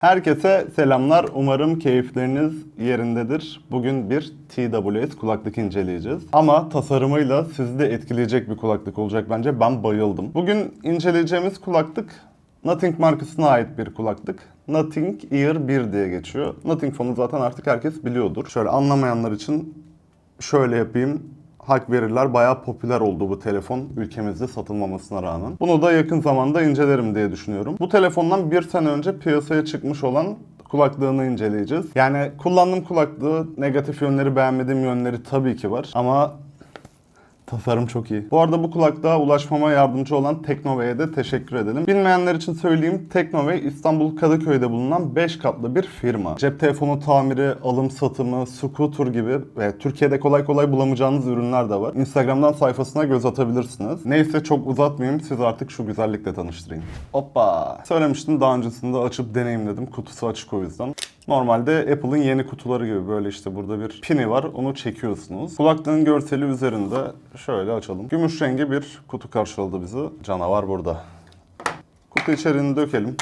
Herkese selamlar. Umarım keyifleriniz yerindedir. Bugün bir TWS kulaklık inceleyeceğiz. Ama tasarımıyla sizi de etkileyecek bir kulaklık olacak bence. Ben bayıldım. Bugün inceleyeceğimiz kulaklık Nothing markasına ait bir kulaklık. Nothing Ear 1 diye geçiyor. Nothing fonu zaten artık herkes biliyordur. Şöyle anlamayanlar için şöyle yapayım. Hak verirler bayağı popüler oldu bu telefon ülkemizde satılmamasına rağmen. Bunu da yakın zamanda incelerim diye düşünüyorum. Bu telefondan bir sene önce piyasaya çıkmış olan kulaklığını inceleyeceğiz. Yani kullandığım kulaklığı negatif yönleri beğenmediğim yönleri tabii ki var ama Tasarım çok iyi. Bu arada bu kulaklığa ulaşmama yardımcı olan Teknovey'e de teşekkür edelim. Bilmeyenler için söyleyeyim. Teknovey İstanbul Kadıköy'de bulunan 5 katlı bir firma. Cep telefonu tamiri, alım satımı, scooter gibi ve Türkiye'de kolay kolay bulamayacağınız ürünler de var. Instagram'dan sayfasına göz atabilirsiniz. Neyse çok uzatmayayım. Siz artık şu güzellikle tanıştırayım. Hoppa. Söylemiştim daha öncesinde açıp deneyimledim. Kutusu açık o yüzden. Normalde Apple'ın yeni kutuları gibi böyle işte burada bir pini var. Onu çekiyorsunuz. Kulaklığın görseli üzerinde şöyle açalım. Gümüş rengi bir kutu karşıladı bizi. Canavar burada. Kutu içeriğini dökelim.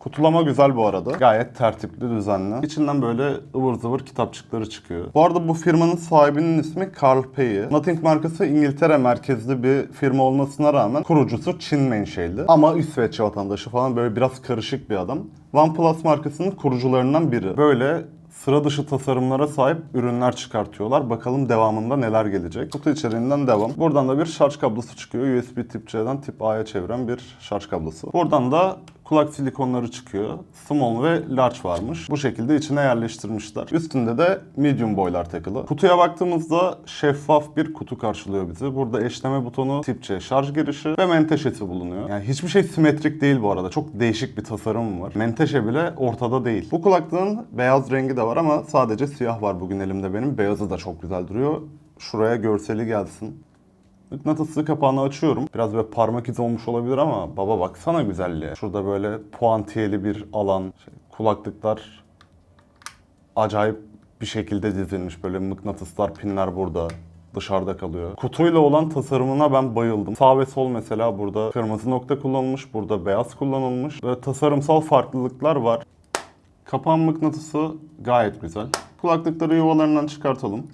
Kutulama güzel bu arada. Gayet tertipli, düzenli. İçinden böyle ıvır zıvır kitapçıkları çıkıyor. Bu arada bu firmanın sahibinin ismi Carl Pei. Nothing markası İngiltere merkezli bir firma olmasına rağmen kurucusu Çin menşeli. Ama İsveç vatandaşı falan böyle biraz karışık bir adam. OnePlus markasının kurucularından biri. Böyle sıra dışı tasarımlara sahip ürünler çıkartıyorlar. Bakalım devamında neler gelecek. Kutu içeriğinden devam. Buradan da bir şarj kablosu çıkıyor. USB tip C'den tip A'ya çeviren bir şarj kablosu. Buradan da kulak silikonları çıkıyor. Small ve large varmış. Bu şekilde içine yerleştirmişler. Üstünde de medium boylar takılı. Kutuya baktığımızda şeffaf bir kutu karşılıyor bizi. Burada eşleme butonu, tip C şarj girişi ve menteşesi bulunuyor. Yani hiçbir şey simetrik değil bu arada. Çok değişik bir tasarım var. Menteşe bile ortada değil. Bu kulaklığın beyaz rengi de var ama sadece siyah var bugün elimde benim. Beyazı da çok güzel duruyor. Şuraya görseli gelsin. Mıknatıslı kapağını açıyorum. Biraz böyle parmak izi olmuş olabilir ama baba baksana güzelliğe. Şurada böyle puantiyeli bir alan. Şey, kulaklıklar acayip bir şekilde dizilmiş. Böyle mıknatıslar, pinler burada dışarıda kalıyor. Kutuyla olan tasarımına ben bayıldım. Sağ ve sol mesela burada kırmızı nokta kullanılmış, burada beyaz kullanılmış. Ve tasarımsal farklılıklar var. Kapağın mıknatısı gayet güzel. Kulaklıkları yuvalarından çıkartalım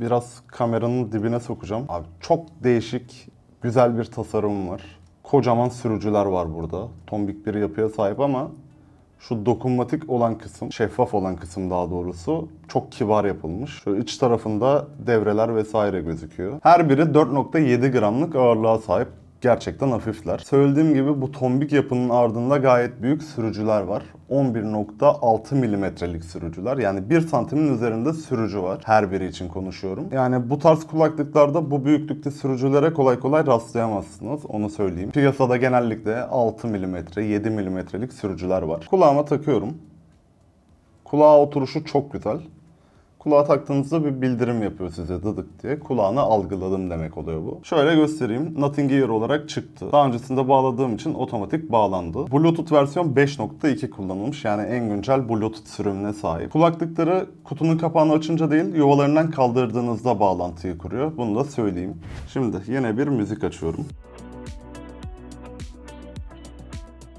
biraz kameranın dibine sokacağım. Abi çok değişik, güzel bir tasarım var. Kocaman sürücüler var burada. Tombik bir yapıya sahip ama şu dokunmatik olan kısım, şeffaf olan kısım daha doğrusu çok kibar yapılmış. Şu iç tarafında devreler vesaire gözüküyor. Her biri 4.7 gramlık ağırlığa sahip. Gerçekten hafifler. Söylediğim gibi bu tombik yapının ardında gayet büyük sürücüler var. 11.6 milimetrelik sürücüler. Yani 1 santimin üzerinde sürücü var. Her biri için konuşuyorum. Yani bu tarz kulaklıklarda bu büyüklükte sürücülere kolay kolay rastlayamazsınız. Onu söyleyeyim. Piyasada genellikle 6 milimetre, 7 milimetrelik sürücüler var. Kulağıma takıyorum. Kulağa oturuşu çok güzel. Kulağa taktığınızda bir bildirim yapıyor size dıdık diye. Kulağına algıladım demek oluyor bu. Şöyle göstereyim. Nothing Ear olarak çıktı. Daha öncesinde bağladığım için otomatik bağlandı. Bluetooth versiyon 5.2 kullanılmış. Yani en güncel Bluetooth sürümüne sahip. Kulaklıkları kutunun kapağını açınca değil yuvalarından kaldırdığınızda bağlantıyı kuruyor. Bunu da söyleyeyim. Şimdi yine bir müzik açıyorum.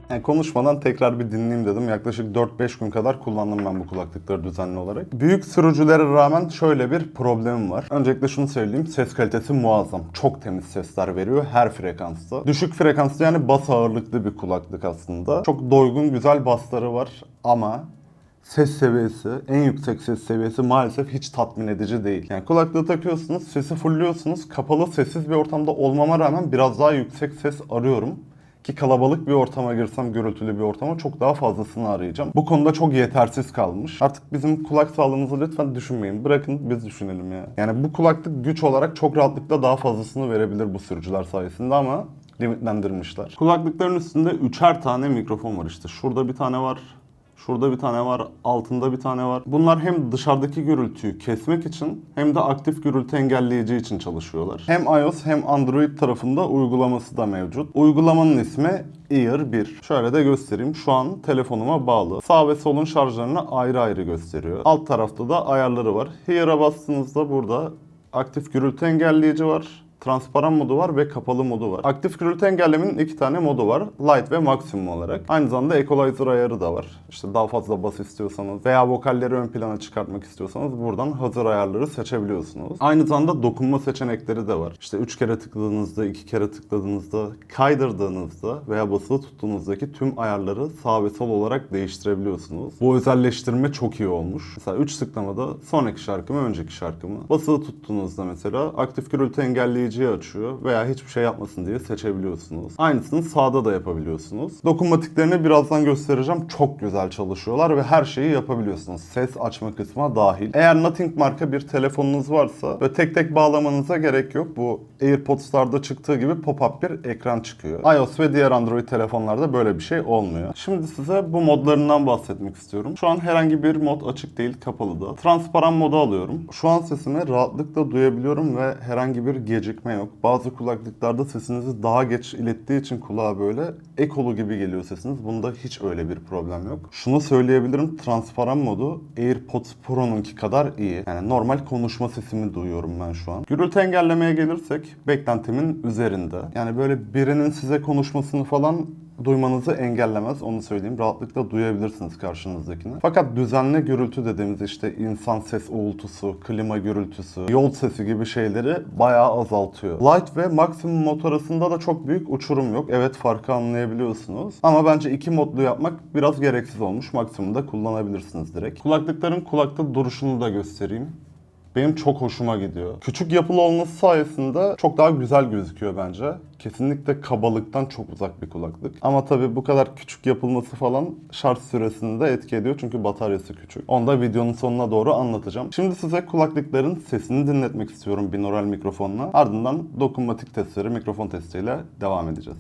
Yani konuşmadan tekrar bir dinleyeyim dedim. Yaklaşık 4-5 gün kadar kullandım ben bu kulaklıkları düzenli olarak. Büyük sürücülere rağmen şöyle bir problemim var. Öncelikle şunu söyleyeyim. Ses kalitesi muazzam. Çok temiz sesler veriyor her frekansta. Düşük frekanslı yani bas ağırlıklı bir kulaklık aslında. Çok doygun güzel basları var ama ses seviyesi, en yüksek ses seviyesi maalesef hiç tatmin edici değil. Yani kulaklığı takıyorsunuz, sesi fulluyorsunuz. Kapalı sessiz bir ortamda olmama rağmen biraz daha yüksek ses arıyorum. Ki kalabalık bir ortama girsem, gürültülü bir ortama çok daha fazlasını arayacağım. Bu konuda çok yetersiz kalmış. Artık bizim kulak sağlığımızı lütfen düşünmeyin. Bırakın biz düşünelim ya. Yani bu kulaklık güç olarak çok rahatlıkla daha fazlasını verebilir bu sürücüler sayesinde ama limitlendirmişler. Kulaklıkların üstünde üçer tane mikrofon var işte. Şurada bir tane var, Şurada bir tane var, altında bir tane var. Bunlar hem dışarıdaki gürültüyü kesmek için hem de aktif gürültü engelleyici için çalışıyorlar. Hem iOS hem Android tarafında uygulaması da mevcut. Uygulamanın ismi Ear 1. Şöyle de göstereyim. Şu an telefonuma bağlı. Sağ ve solun şarjlarını ayrı ayrı gösteriyor. Alt tarafta da ayarları var. Hear'a bastığınızda burada aktif gürültü engelleyici var. Transparan modu var ve kapalı modu var. Aktif gürültü engellemenin iki tane modu var. Light ve maksimum olarak. Aynı zamanda equalizer ayarı da var. İşte daha fazla bas istiyorsanız veya vokalleri ön plana çıkartmak istiyorsanız buradan hazır ayarları seçebiliyorsunuz. Aynı zamanda dokunma seçenekleri de var. İşte 3 kere tıkladığınızda, 2 kere tıkladığınızda, kaydırdığınızda veya basılı tuttuğunuzdaki tüm ayarları sağ ve sol olarak değiştirebiliyorsunuz. Bu özelleştirme çok iyi olmuş. Mesela 3 tıklamada sonraki şarkı mı, önceki şarkı mı? Basılı tuttuğunuzda mesela aktif gürültü engelleyiciyi açıyor veya hiçbir şey yapmasın diye seçebiliyorsunuz. Aynısını sağda da yapabiliyorsunuz. Dokunmatiklerini birazdan göstereceğim. Çok güzel çalışıyorlar ve her şeyi yapabiliyorsunuz. Ses açma kısmına dahil. Eğer Nothing marka bir telefonunuz varsa ve tek tek bağlamanıza gerek yok. Bu AirPods'larda çıktığı gibi pop-up bir ekran çıkıyor. iOS ve diğer Android telefonlarda böyle bir şey olmuyor. Şimdi size bu modlarından bahsetmek istiyorum. Şu an herhangi bir mod açık değil, kapalı da. Transparan modu alıyorum. Şu an sesimi rahatlıkla duyabiliyorum ve herhangi bir gecikme yok. Bazı kulaklıklarda sesinizi daha geç ilettiği için kulağa böyle ekolu gibi geliyor sesiniz. Bunda hiç öyle bir problem yok. Şunu söyleyebilirim. Transparan modu AirPods Pro'nunki kadar iyi. Yani normal konuşma sesimi duyuyorum ben şu an. Gürültü engellemeye gelirsek beklentimin üzerinde. Yani böyle birinin size konuşmasını falan duymanızı engellemez onu söyleyeyim. Rahatlıkla duyabilirsiniz karşınızdakini. Fakat düzenli gürültü dediğimiz işte insan ses uğultusu, klima gürültüsü, yol sesi gibi şeyleri bayağı azaltıyor. Light ve maksimum mod arasında da çok büyük uçurum yok. Evet farkı anlayabiliyorsunuz. Ama bence iki modlu yapmak biraz gereksiz olmuş. Maksimumda kullanabilirsiniz direkt. Kulaklıkların kulakta duruşunu da göstereyim benim çok hoşuma gidiyor. Küçük yapılı olması sayesinde çok daha güzel gözüküyor bence. Kesinlikle kabalıktan çok uzak bir kulaklık. Ama tabii bu kadar küçük yapılması falan şarj süresini de etki ediyor çünkü bataryası küçük. Onu da videonun sonuna doğru anlatacağım. Şimdi size kulaklıkların sesini dinletmek istiyorum binaural mikrofonla. Ardından dokunmatik testleri mikrofon testiyle devam edeceğiz.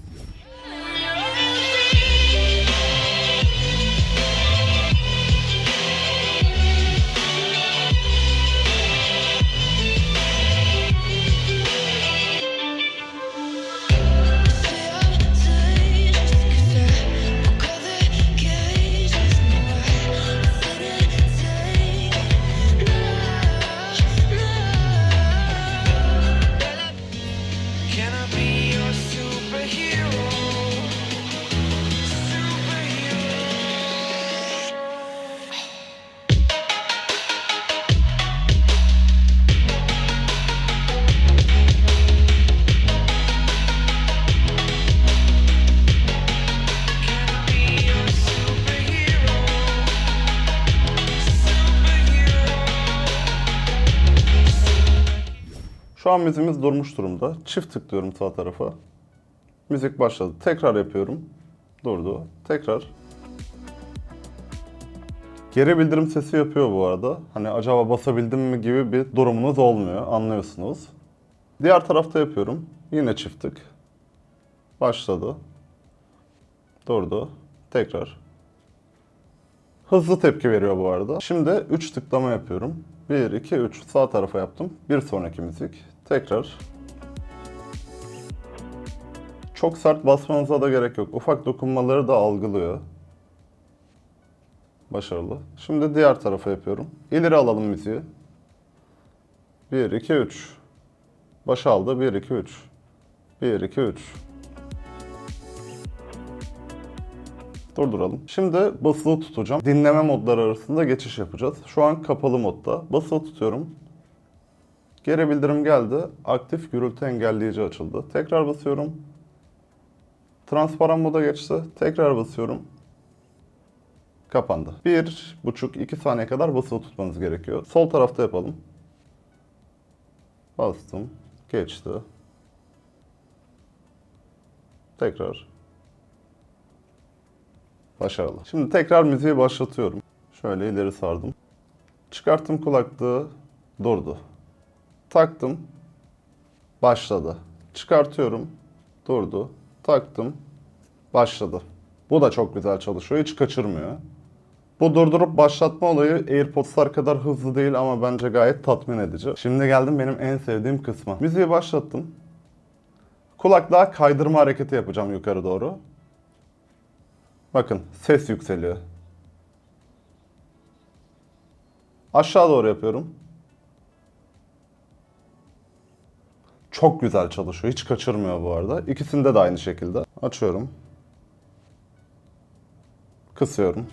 Şu an müziğimiz durmuş durumda. Çift tıklıyorum sağ tarafa. Müzik başladı. Tekrar yapıyorum. Durdu. Tekrar. Geri bildirim sesi yapıyor bu arada. Hani acaba basabildim mi gibi bir durumunuz olmuyor. Anlıyorsunuz. Diğer tarafta yapıyorum. Yine çift tık. Başladı. Durdu. Tekrar. Hızlı tepki veriyor bu arada. Şimdi 3 tıklama yapıyorum. 1, 2, 3. Sağ tarafa yaptım. Bir sonraki müzik. Tekrar. Çok sert basmanıza da gerek yok. Ufak dokunmaları da algılıyor. Başarılı. Şimdi diğer tarafa yapıyorum. İleri alalım müziği. 1, 2, 3. Başa aldı. 1, 2, 3. 1, 2, 3. Durduralım. Şimdi basılı tutacağım. Dinleme modları arasında geçiş yapacağız. Şu an kapalı modda. Basılı tutuyorum. Geri bildirim geldi. Aktif gürültü engelleyici açıldı. Tekrar basıyorum. Transparan moda geçti. Tekrar basıyorum. Kapandı. Bir buçuk iki saniye kadar basılı tutmanız gerekiyor. Sol tarafta yapalım. Bastım. Geçti. Tekrar. Başarılı. Şimdi tekrar müziği başlatıyorum. Şöyle ileri sardım. Çıkarttım kulaklığı. Durdu. Taktım. Başladı. Çıkartıyorum. Durdu. Taktım. Başladı. Bu da çok güzel çalışıyor. Hiç kaçırmıyor. Bu durdurup başlatma olayı AirPods'lar kadar hızlı değil ama bence gayet tatmin edici. Şimdi geldim benim en sevdiğim kısma. Müziği başlattım. Kulaklığa kaydırma hareketi yapacağım yukarı doğru. Bakın ses yükseliyor. Aşağı doğru yapıyorum. Çok güzel çalışıyor. Hiç kaçırmıyor bu arada. İkisinde de aynı şekilde. Açıyorum. Kısıyorum.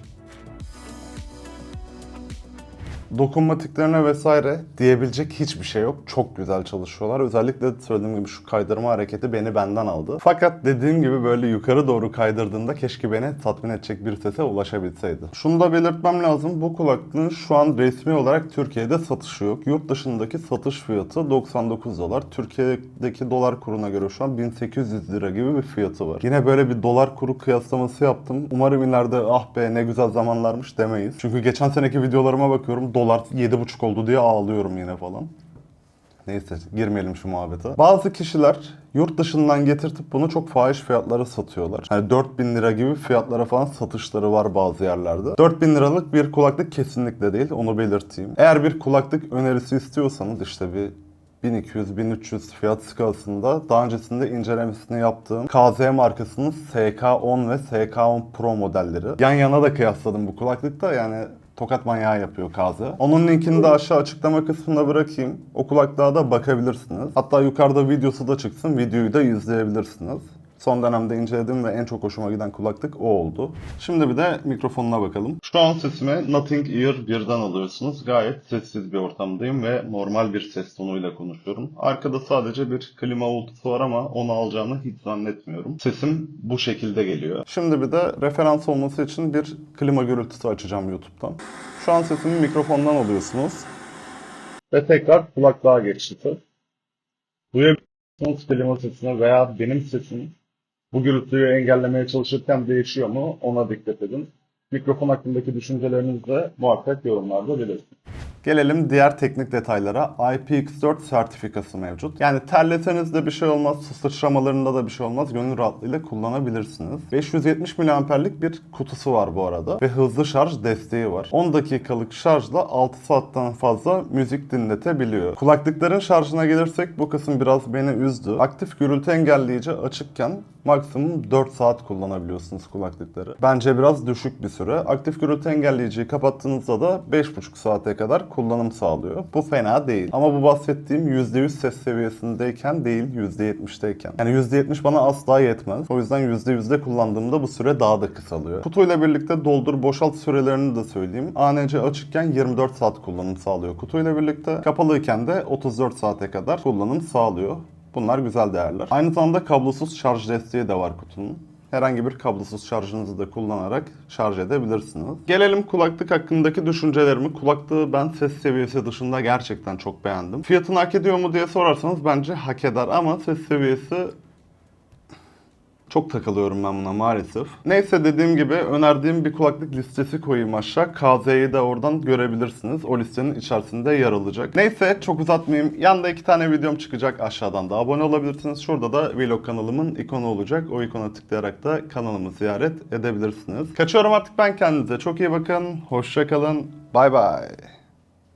Dokunmatiklerine vesaire diyebilecek hiçbir şey yok. Çok güzel çalışıyorlar. Özellikle söylediğim gibi şu kaydırma hareketi beni benden aldı. Fakat dediğim gibi böyle yukarı doğru kaydırdığında keşke beni tatmin edecek bir sese ulaşabilseydi. Şunu da belirtmem lazım. Bu kulaklığın şu an resmi olarak Türkiye'de satışı yok. Yurt dışındaki satış fiyatı 99 dolar. Türkiye'deki dolar kuruna göre şu an 1800 lira gibi bir fiyatı var. Yine böyle bir dolar kuru kıyaslaması yaptım. Umarım ileride ah be ne güzel zamanlarmış demeyiz. Çünkü geçen seneki videolarıma bakıyorum dolar 7,5 oldu diye ağlıyorum yine falan. Neyse girmeyelim şu muhabbete. Bazı kişiler yurt dışından getirtip bunu çok fahiş fiyatlara satıyorlar. Hani 4000 lira gibi fiyatlara falan satışları var bazı yerlerde. 4000 liralık bir kulaklık kesinlikle değil onu belirteyim. Eğer bir kulaklık önerisi istiyorsanız işte bir 1200-1300 fiyat skalasında daha öncesinde incelemesini yaptığım KZ markasının SK10 ve SK10 Pro modelleri. Yan yana da kıyasladım bu kulaklıkta yani tokat manyağı yapıyor KZ. Onun linkini de aşağı açıklama kısmına bırakayım. O kulaklığa da bakabilirsiniz. Hatta yukarıda videosu da çıksın. Videoyu da izleyebilirsiniz. Son dönemde incelediğim ve en çok hoşuma giden kulaklık o oldu. Şimdi bir de mikrofonuna bakalım. Şu an sesimi Nothing Ear 1'den alıyorsunuz. Gayet sessiz bir ortamdayım ve normal bir ses tonuyla konuşuyorum. Arkada sadece bir klima uğultusu var ama onu alacağını hiç zannetmiyorum. Sesim bu şekilde geliyor. Şimdi bir de referans olması için bir klima gürültüsü açacağım YouTube'dan. Şu an sesimi mikrofondan alıyorsunuz. Ve tekrar kulaklığa geçti. Duyabiliyorsunuz klima sesini veya benim sesim bu gürültüyü engellemeye çalışırken değişiyor mu ona dikkat edin. Mikrofon hakkındaki düşüncelerinizi de muhakkak yorumlarda belirtin. Gelelim diğer teknik detaylara. IPX4 sertifikası mevcut. Yani terleseniz de bir şey olmaz, sıçramalarında da bir şey olmaz. Gönül rahatlığıyla kullanabilirsiniz. 570 miliamperlik bir kutusu var bu arada. Ve hızlı şarj desteği var. 10 dakikalık şarjla 6 saatten fazla müzik dinletebiliyor. Kulaklıkların şarjına gelirsek bu kısım biraz beni üzdü. Aktif gürültü engelleyici açıkken maksimum 4 saat kullanabiliyorsunuz kulaklıkları. Bence biraz düşük bir süre. Aktif gürültü engelleyiciyi kapattığınızda da 5,5 saate kadar kullanım sağlıyor. Bu fena değil. Ama bu bahsettiğim %100 ses seviyesindeyken değil %70'deyken. Yani %70 bana asla yetmez. O yüzden %100'de kullandığımda bu süre daha da kısalıyor. Kutuyla birlikte doldur boşalt sürelerini de söyleyeyim. ANC açıkken 24 saat kullanım sağlıyor kutuyla birlikte. Kapalıyken de 34 saate kadar kullanım sağlıyor. Bunlar güzel değerler. Aynı zamanda kablosuz şarj desteği de var kutunun. Herhangi bir kablosuz şarjınızı da kullanarak şarj edebilirsiniz. Gelelim kulaklık hakkındaki düşüncelerimi. Kulaklığı ben ses seviyesi dışında gerçekten çok beğendim. Fiyatını hak ediyor mu diye sorarsanız bence hak eder ama ses seviyesi çok takılıyorum ben buna maalesef. Neyse dediğim gibi önerdiğim bir kulaklık listesi koyayım aşağı. KZ'yi de oradan görebilirsiniz. O listenin içerisinde yer alacak. Neyse çok uzatmayayım. Yanda iki tane videom çıkacak. Aşağıdan da abone olabilirsiniz. Şurada da vlog kanalımın ikonu olacak. O ikona tıklayarak da kanalımı ziyaret edebilirsiniz. Kaçıyorum artık ben kendinize. Çok iyi bakın. Hoşça kalın. Bay bay.